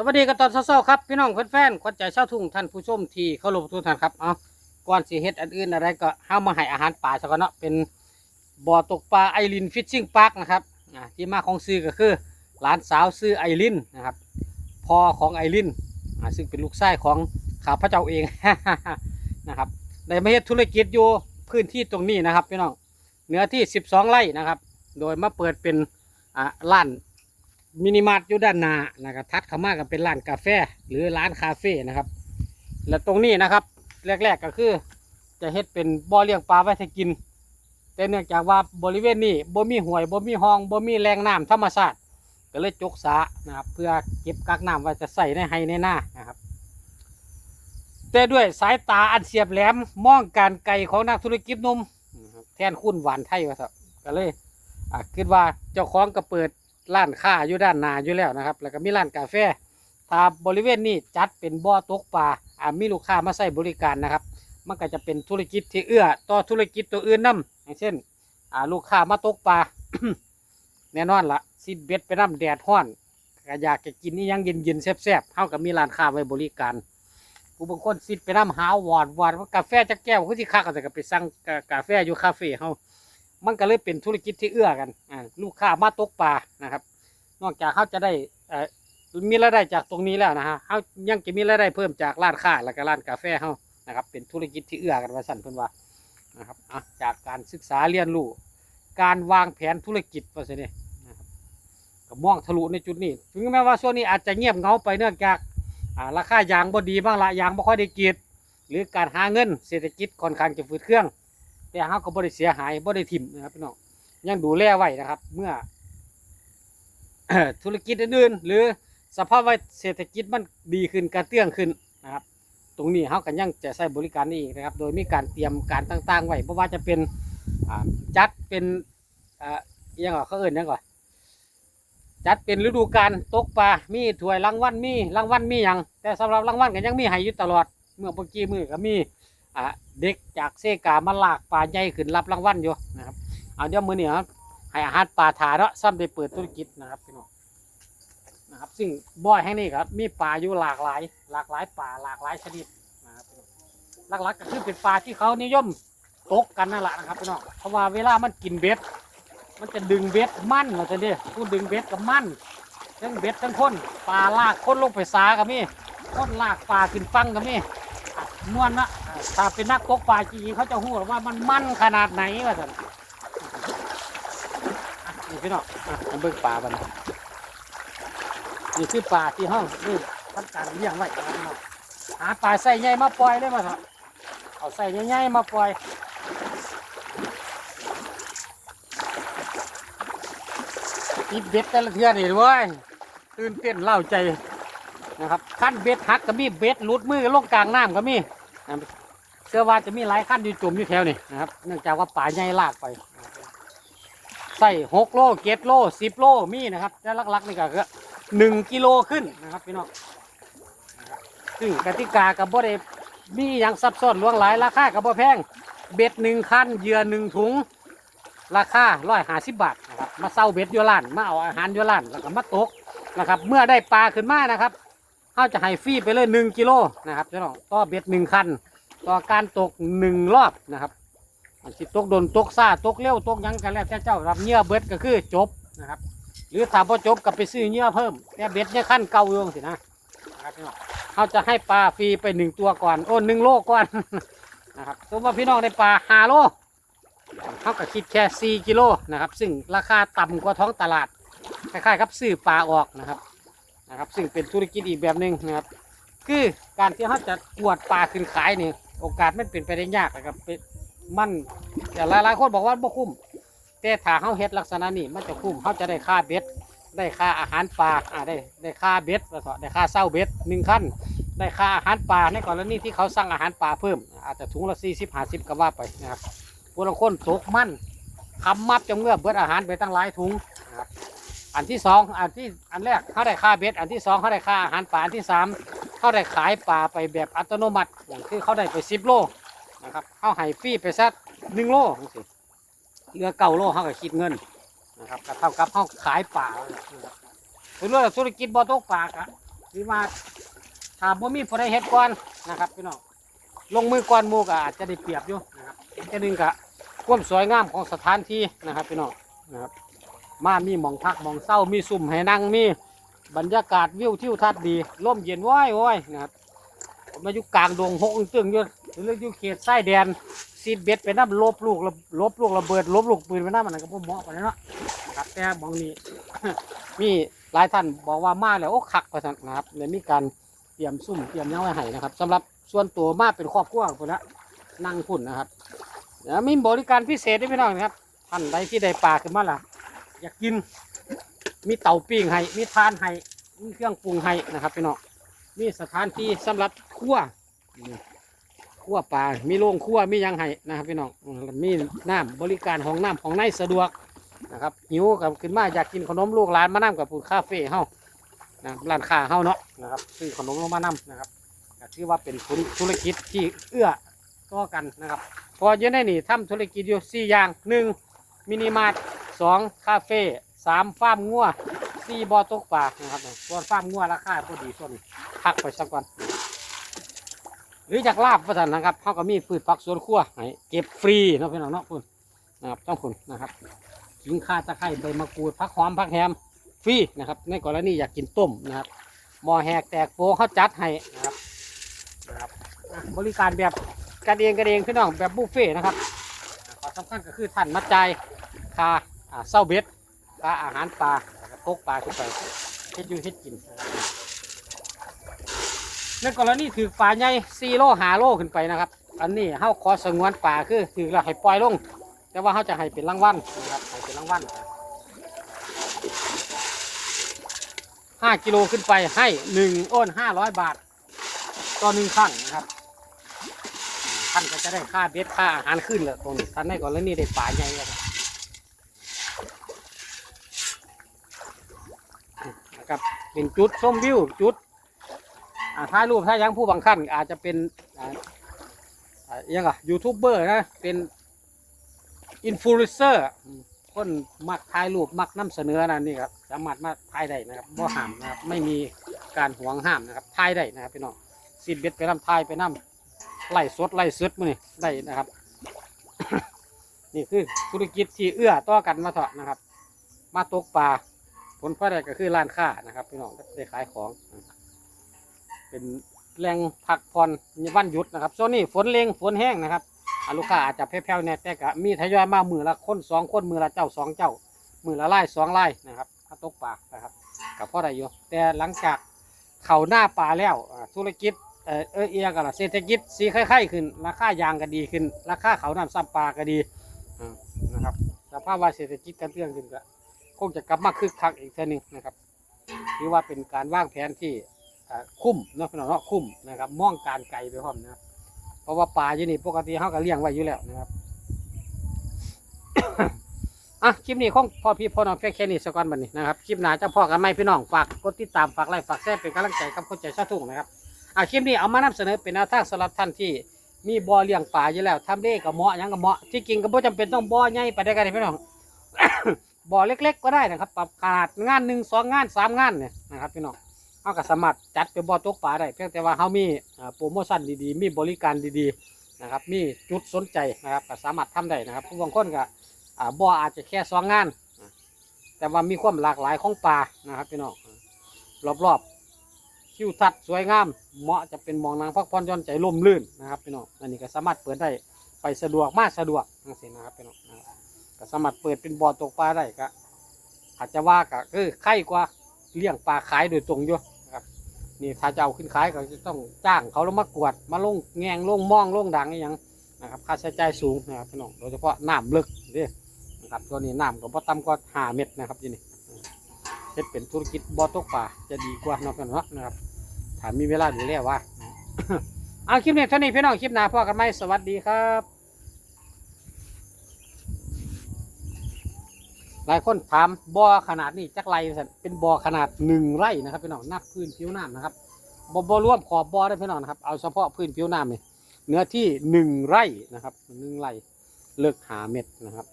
สวัสดีกันตอนเช้าๆครับพี่น้องแฟนๆขวัญใจเชาทุ่งท่านผู้ชมที่เคารพทุกท่านครับเอาก่อนสิเฮ็ดอันอื่นอะไรก็ห้ามาให้อาหารป่าซะก่อนเนาะเป็นบ่อตกปลาไอรินฟิชชิ่งพาร์คนะครับที่มาของซื้อก็คือหลานสาวซื้อไอรินนะครับพ่อของไอรินซึ่งเป็นลูกชายของข้าพระเจ้าเองนะครับได้มาเฮ็ดธุรกิจอยู่พื้นที่ตรงนี้นะครับพี่น้องเนื้อที่ 12 ไร่นะครับ โดยมาเปิดเป็นอ่าร้าน มินิมาร์ทอยู่ด้านหน้านะครับทัดเข้ามากันเป็นร้านกาแฟ หรือร้านคาเฟ่นะครับ และตรงนี้นะครับ แรก ๆก็คือ จะเฮ็ดเป็นบ่อเลี้ยงปลาไว้ให้กิน แต่เนื่องจากว่าบริเวณนี้บ่มีห้วยบ่มีห้องบ่มีแหล่งน้ำธรรมชาติก็เลยจกสะนะครับ เพื่อเก็บกักน้ำไว้จะใส่ในไฮในหน้านะครับ แต่ด้วยสายตาอันเสียบแหลมมองการไกลของนักธุรกิจนุ่มแทนคุณหวานไทยว่าครับก็เลยอะคิดว่าเจ้าของก็เปิด ร้านค้าอยู่ด้านหน้าอยู่แล้วนะครับ แล้วก็มีร้านกาแฟถ้าบริเวณนี้จัดเป็นบ่อตกปลาอ่ามีลูกค้ามาใช้บริการนะครับ มันก็จะเป็นธุรกิจที่เอื้อต่อธุรกิจตัวอื่นนํอย่างเช่นอ่าลูกค้ามาตกปลาแน่นอนละซิดเบ็ดไปน้ำแดดห้อนก็อยากจะกินนี่ยังเย็นๆแซ่บๆเท่ากับมีร้านค้าไว้บริการผู้บางคนซิดไปน้ำหาววอดวอดว่ากาแฟจะแก้วคือที่ค้าก็จะไปสั่งกากาแฟอยู่คาเฟ่เฮา มันก็เลยเป็นธุรกิจที่เอื้อกันลูกค้ามาตกปลานะครับ นอกจากเขาจะได้มีรายได้จากตรงนี้แล้วนะฮะเขายังจะมีรายได้เพิ่มจากร้านค้าแล้วก็ร้านกาแฟเขานะครับ เป็นธุรกิจที่เอื้อกันว่าสั่นเพิ่นว่านะครับจากการศึกษาเรียนรู้ การวางแผนธุรกิจว่าสิเนี่ยนะครับก็มองทะลุในจุดนี้ถึงแม้ว่าช่วงนี้อาจจะเงียบเงาไปเนื่องจากราคายางบ่ดีบ้างละยางบ่ค่อยได้กรีดหรือการหาเงินเศรษฐกิจค่อนข้างจะฝืดเครื่อง แต่เขาก็บ่ได้เสียหายบ่ได้ถิ่มนะครับพี่น้องยังดูแลไว้นะครับ เมื่อธุรกิจอื่นๆหรือสภาพเศรษฐกิจมันดีขึ้นการเตื้องขึ้นนะครับ ตรงนี้เขากันยังจะใช้บริการนี้อีกนะครับ โดยมีการเตรียมการต่างๆไว้เพราะว่าจะเป็นจัดเป็นอ่าอิหยังก่อเขาเอื่นยังก่อนจัดเป็นฤดูกาลตกปลา มีถ้วยรางวัลมีรางวัลมีอย่างแต่สำหรับรางวัลก็ยังมีให้อยู่ตลอด เมื่อเมื่อกี้มือก็มี อ่าเด็กจากเซกามาลากปลาใหญ่ขึ้นรับรางวัลอยู่นะครับเอาเดี๋ยวมือเนี้ครับให้อาหารปลาถาเนาะซ้ำได้เปิดธุรกิจนะครับพี่น้องนะครับซึ่งบ่อยแห่งนี้ครับมีปลาอยู่หลากหลาย หลากหลายปลาหลากหลายชนิดนะครับหลักๆก็คือเป็นปลาที่เขานิยมตกกันนั่นแหละนะครับพี่น้องเพราะว่าเวลามันกินเบ็ด มันจะดึงเบ็ดมั่นเราจะเนี่ยผู้ดึงเบ็ดกับมั่นทั้งเบ็ดทั้งคนปลาลากคนลงไปสากับมี่คนลากปลาขึ้นฟังกับมี่ม่วนนะ ถ้าเป็นนักตกปลาจริงๆเขาจะหู้ว่ามันมั่นขนาดไหนว่าสันนี่พี่น้องอะมาเบิ่งปลาบันนี่คือปลาที่ห้องนี่ทำการเลี้ยงไว้นะครับพี่น้องหาปลาใส่ใหญ่มาปล่อยได้มาครับเอาใส่ใหญ่ๆมาปล่อยติดเบ็ดแต่ละเทือนี่เว้ยตื่นเต้นเล่าใจนะครับขั้นเบ็ดหักก็มีเบ็ดลุดมือลงกลางน้ำก็มี เชื่อว่าจะมีหลายขั้นอยู่จุ่มอยู่แถวนี่นะครับเนื่องจากว่าปลาใหญ่ลากไปใส่หกโลเจ็ดโลสิบโลมีนะครับแต่ลักๆนี่ก็คือหนึ่งกิโลขึ้นนะครับพี่น้องซึ่งกติกากับบ่ได้มีอย่างซับซ้อนล่วงหลายราคากับบ่แพงเบ็ดหนึ่งคันเหยื่อหนึ่งถุง ราคาร้อยห้าสิบบาทนะครับมาเซาเบ็ดยูร้านมาเอาอาหารยูร้านแล้วก็มาตกนะครับเมื่อได้ปลาขึ้นมานะครับเขาจะให้ฟรีไปเลยหนึ่งกิโลนะครับพี่น้องต่อเบ็ดหนึ่งคัน ต่อการตกหนึ่งรอบนะครับอันสิตกโดนตกซาตกเร็วตกยังกันแล้วแต่เจ้ารับเหยื่อเบ็ดก็คือจบนะครับ หรือถ้าพอจบก็ไปซื้อเหยื่อเพิ่มแต่เบ็ดเนี่ยขั้นเก่าอยู่สินะพี่น้องเขาจะให้ปลาฟรีไปหนึ่งตัวก่อนโอ้หนึ่งโลก่อนนะครับสมมติว่าพี่น้องได้ปลาห้าโลเขาก็คิดแค่สี่กิโลนะครับ ซึ่งราคาต่ำกว่าท้องตลาดคล้ายๆครับซื้อปลาออกนะครับนะครับ ซึ่งเป็นธุรกิจอีกแบบหนึ่งนะครับ คือการที่เขาจะกวดปลาขึ้นขายนี่ โอกาสมันเป็นไปได้ยากนะครับเป็นมันแต่หลายๆคนบอกว่าบ่คุ้มแต่ถ้าเขาเฮ็ดลักษณะนี้มันจะคุ้มเขาจะได้ค่าเบ็ด ได้ค่าอาหารปลาอ่าได้ได้ค่าเบ็ดแล้วก็ได้ค่าเศร้าเบ็ดหนึ่งขั้นได้ค่าอาหารปลาในกรณีที่เขาสั่งอาหารปลาเพิ่ม อาจจะถุงละสี่สิบห้าสิบก็ว่าไปนะครับพวกเราคนตกมันคำมับจำเมื่อเบิดอาหารไปตั้งหลายถุงนะครับอันที่สองอันที่อันแรกเขาได้ค่าเบ็ด อันที่สองเขาได้ค่าอาหารปลาอันที่สาม เขาได้ขายปลาไปแบบอัตโนมัติอย่างที่เขาได้ไปสิบโลนะครับเขาให้ฟรีไปสักหนึ่งโลจังซี้เหลือเก้าโลเขาก็คิดเงินนะครับก็เท่ากับเขาขายป่าครับเป็นเรื่องธุรกิจบ่อตกปลากะวิวาถ้าบ่ามีผู้ใดเฮ็ดก่อนนะครับพี่น้องลงมือก่อนมูก็อาจจะได้เปรียบอยู่นะครับอีกอันนึงก็ความสวยงามของสถานที่นะครับพี่น้องนะครับมามีหมองพักหมองเศร้ามีสุ่มให้นั่งมี บรรยากาศวิวทิวทัศน์ดีร่มเย็นว้อยว้อยนะครับผมมาอยู่กลางดงหกตึงอยู่หรืออยู่เขตไส้แดนซีดเบ็ดไปน้ำลบลูกระลบลูกระเบิดลบลูกปืนไปน้ำมันก็พ่เหมาะไปเนาะครับแต่หมองนี้มีหลายท่านบอกว่ามาแล้วโอ้คักประสันนะครับเลยมีการเตรียมซุ่มเตรียมหยังไว้ให้นะครับสำหรับส่วนตัวมาเป็นครอบครัวคนละนั่งพุ่นนะครับมีบริการพิเศษด้วยพี่น้องนะครับท่านใดที่ได้ปลาขึ้นมาล่ะ อยากกิน มีเตาปิ้งให้ มีทานให้ มีเครื่องปรุงให้นะครับพี่น้องมีสถานที่สำหรับครัวครัวปลา มีโรงครัวมียังให้นะครับพี่น้องมีน้ำบริการของน้ำของในสะดวกนะครับหิวกับขึ้นมาอยากกินขนมลูกหลานมานั่งกับปูคาเฟ่เฮานะร้านค้าเฮาเนาะนะครับซื้อขนมลงมานั่นะครับถือว่าเป็นธุรกิจที่เอื้อต่อกันนะครับ พอเยอะได้นี่ทำธุรกิจอยู่สี่อย่างหนึ่งมินิมาร์ทสองคาเฟ่ สามฟาร์มงัวสี่บ่อตกปลานะครับส่วนฟาร์มงัวราคาพอดีส่วนพักไปสักก่อนหรือจากลาบประสันนะครับเขาก็มีพืชผักสวนครัวให้เก็บฟรีนะพี่น้องเนาะคุณนะครับต้องคุณนะครับขิงข่าตะไคร้ใบมะกรูดผักหอมผักแฮมฟรีนะครับ ในกรณีอยากกินต้มนะครับหม้อแหกแตกโฟเขาจัดให้นะครับนะครับบริการแบบกันเองกันเองพี่น้องแบบบุฟเฟ่นะครับขอสำคัญก็คือท่านมาจ่ายค่าเศร้าเบ็ด อาหารปลาแล้วก็ตกปลาขึ้นไปเฮ็ดอยู่เฮ็ดกินในกรณีถือปลาใหญ่สี่โลหาโลขึ้นไปนะครับ อันนี้เฮาขอสงวนปลาคือถือแล้วให้ปล่อยลง แต่ว่าเฮาจะให้เป็นรางวัลนะครับให้เป็นรางวัลห้ากิโลขึ้นไปให้หนึ่งอ้นห้าร้อยบาทต่อหนึ่งครั้งนะครับท่านก็จะได้ค่าเบ็ดค่าอาหารขึ้นเลยตรงนี้ท่านในกรณีได้ปลาใหญ่นะครับ นะครับ เป็นจุดชมวิวจุดถ่ายรูปถ้ายังผู้บางขั้นอาจจะเป็นยังอะยูทูบเบอร์นะ เป็นอินฟลูเอนเซอร์คนมักถ่ายรูปมักนำเสนอนะนี่ครับสามารถมาถ่ายได้นะครับบ่ห้ามนะครับไม่มีการหวงห้ามนะครับถ่ายได้นะครับพี่น้องสิบเบ็ดไปนำถ่ายไปนำไล่สดไล่สดมือนี่ได้นะครับ นี่คือธุรกิจที่เอื้อต่อกันมาเถอะนะครับ มาตกปลา ผลพลอยได้ก็คือร้านค้านะครับพี่น้องได้ขายของ เป็นแหล่งพักผ่อนวันหยุดนะครับช่วงนี้ฝนเล็งฝนแห้งนะครับอลูกค้าอาจจะแผ่วๆเนี่ยแต่ก็มีทยอยมามือละคนสองคนมือละเจ้าสองเจ้า มือละไล่สองไล่นะครับถ้าตกปลานะครับกับพ่อได้อยู่แต่หลังจากเข่าหน้าปลาแล้วธุรกิจเออเอเอียกันละเศรษฐกิจสีไข่ๆขึ้น ราคายางก็ดีขึ้น ราคาเขาน้ำซ้ำปลาก็ดีนะครับสภาพว่าเศรษฐกิจกันเรื่องขึ้นก็ คงจะกลับมาคึกคักอีกเท่านึงนะครับถือว่าเป็นการวางแผนที่คุ้มเนาะพี่น้องเนาะคุ้มนะครับมองการไกลไปพร้อมนะครับเพราะว่าปลาอยู่นี่ปกติเขาก็เลี้ยงไว้อยู่แล้วนะครับอะคลิปนี้ของพ่อพี่พ่อน้องแค่แค่นี้สักวันบันนี้นะครับคลิปหน้าจะพ่อกันไหมพี่น้องฝากกดติดตามฝากไลค์ฝากแชร์เป็นกำลังใจกับคนใจชาทุ่งนะครับอะคลิปนี้เอามานำเสนอเป็นแนวทางสำหรับท่านที่มีบ่อเลี้ยงปลาอยู่แล้วทำได้กับเหมาะยังกับเหมาะที่จริงก็บ่จำเป็นต้องบ่อใหญ่ไปได้กันพี่น้อง บ่อเล็ก ๆ ก็ได้นะครับปรับขนาดงานหนึ่งสองงานสามงานเนี่ยนะครับพี่น้องเขาก็สามารถจัดเป็นบ่อตกปลาได้เพียงแต่ว่าเขามีโปรโมชั่นดีๆ มีบริการดีๆนะครับมีจุดสนใจนะครับก็สามารถทำได้นะครับผู้บางคนก็บ่ออาจจะแค่สองงาน แต่ว่ามีความหลากหลายของปลานะครับพี่น้องรอบๆคิวทัดสวยงาม เหมาะจะเป็นมองนางพักผ่อนย่อนใจลมลื่นนะครับพี่น้องอันนี้ก็สามารถเปิดได้ไปสะดวกมากสะดวกนั่นสินะครับพี่น้องนะ ก็สามารถเปิดเป็นบ่อตกปลาได้ก็อาจจะว่าก็คือไข่กว่าเลี้ยงปลาขายโดยตรงอยู่นะครับนี่ถ้าจะเอาขึ้นขายก็จะต้องจ้างเขาแล้วมากวดมาลงแงงลงมองลงดังอหยังนะครับค่าใช้จ่ายสูงนะครับพี่น้องโดยเฉพาะน้ำลึกเด้นะครับตัวนี้น้ำก็บ่ต่ำกว่าห้าเมตรนะครับที่นี่เฮ็ดเป็นธุรกิจบ่อตกปลาจะดีกว่าเนาะพี่น้องเนะนะครับถ้ามีเวลาดูแลว่าเอาคลิปนี้เท่านี้พี่น้องคลิปหน้าพอกันไหมสวัสดีครับ หลายคนถามบ่อขนาดนี้จักไรเป็นบ่อขนาดหนึ่งไร่นะครับพี่น้องนับพื้นผิวน้ำนะครับบ่บ่รวมขอบบ่อได้พี่น้องนะครับเอาเฉพาะพื้นผิวน้ำนี่ยเนื้อที่หนึ่งไร่นะครับหนึ่งไร่เลือกหาเม็ดนะครับ